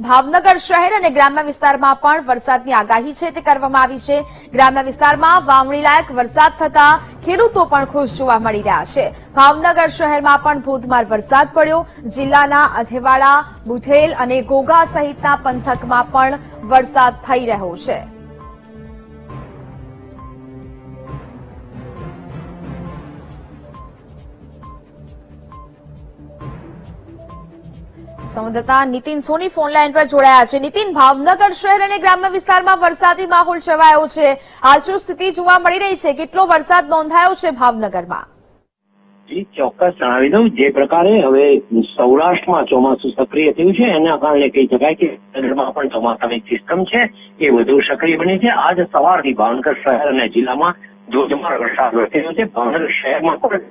ભાવનગર શહેર અને ગ્રામ્ય વિસ્તારમાં પણ વરસાદની આગાહી છે તે કરવામાં આવી છે. ગ્રામ્ય વિસ્તારમાં વાવણી લાયક વરસાદ થતા ખેડૂતો પણ ખુશ જોવા મળી રહ્યા છે. ભાવનગર શહેરમાં પણ ધોધમાર વરસાદ પડ્યો. જિલ્લાના અધેવાડા, બુધેલ અને ઘોઘા સહિતના પંથકમાં પણ વરસાદ થઈ રહ્યો છે. સંવાદદાતા નીતિન સોની ફોન લાઈન પર જોડાયા છે. નીતિન, ભાવનગર શહેર અને ગ્રામ્ય વિસ્તારમાં વરસાદી માહોલ છવાયો છે. હાલ શું સ્થિતિ જોવા મળી રહી છે? કેટલો વરસાદ નોંધાયો છે ભાવનગરમાં? ચોક્કસ જણાવી દઉં. જે પ્રકારે હવે સૌરાષ્ટ્રમાં ચોમાસું સક્રિય થયું છે, એના કારણે કહી શકાય કે નગરમાં પણ ચોમાસાની સિસ્ટમ છે, એ વધુ સક્રિય બની છે. આજ સવારથી ભાવનગર શહેર અને જિલ્લામાં ધોધમાર વરસાદ વરસી છે. ભાવનગર શહેરમાં પણ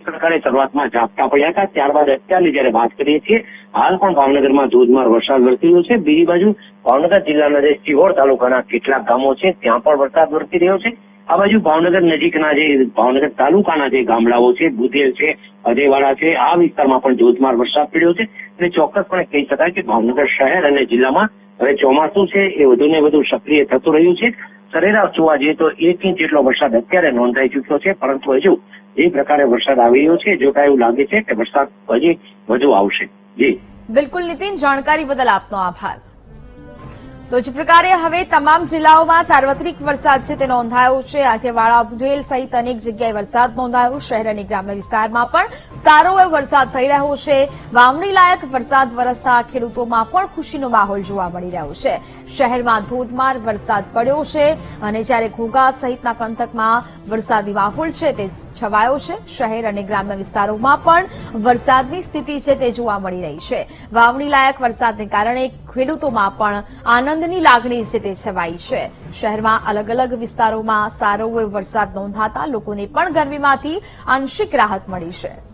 એક પ્રકારે શરૂઆતમાં ઝાપટા પડ્યા હતા. ત્યારબાદ અત્યારની જયારે વાત કરીએ છીએ હાલ પણ ભાવનગરમાં ધોધમાર વરસાદ વરસી રહ્યો છે. બીજી બાજુ ભાવનગર જિલ્લાના જે સિહોર તાલુકાના કેટલાક ગામો છે, ત્યાં પણ વરસાદ વરસી રહ્યો છે. આ બાજુ ભાવનગર નજીકના જે ભાવનગર તાલુકાના જે ગામડાઓ છે બુધેલ છે અજેવાડા છે, આ વિસ્તારમાં પણ ધોધમાર વરસાદ પડ્યો છે. અને ચોક્કસપણે કહી શકાય કે ભાવનગર શહેર અને જિલ્લામાં હવે ચોમાસું છે, એ વધુ ને વધુ સક્રિય થતું રહ્યું છે. સરેરાશ જોવા જઈએ તો એક ઇંચ જેટલો વરસાદ અત્યારે નોંધાઈ ચુક્યો છે, પરંતુ હજુ જે પ્રકારે વરસાદ આવી રહ્યો છે. જોતા એવું લાગે છે કે વરસાદ હજી વધુ આવશે. જી. બિલકુલ નીતિન જાણકારી બદલ આપનો આભાર. તો જ પ્રકારે હવે તમામ જિલ્લાઓમાં સાર્વત્રિક વરસાદ છે તે નોંધાયો છે. આથેવાડા ઉજેલ સહિત અનેક જગ્યાએ વરસાદ નોંધાયો. શહેર અને ગ્રામ્ય વિસ્તારમાં પણ સારો એવો વરસાદ થઈ રહ્યો છે. વાવણી લાયક વરસાદ વરસતા ખેડૂતોમાં પણ ખુશીનો માહોલ જોવા મળી રહ્યો છે. શહેરમાં ધોધમાર વરસાદ પડ્યો છે અને જ્યારે ઘોઘા સહિતના પંથકમાં વરસાદી માહોલ છે તે છવાયો છે. શહેર અને ગ્રામ્ય વિસ્તારોમાં પણ વરસાદની સ્થિતિ છે તે જોવા મળી રહી છે. વાવણી લાયક વરસાદને કારણે ખેડૂતોમાં પણ આનંદની લાગણી છે તે છવાઈ છે. શહેરમાં અલગ અલગ વિસ્તારોમાં સારો વરસાદ નોંધાતા લોકોને પણ ગરમીમાંથી આંશિક રાહત મળી છે.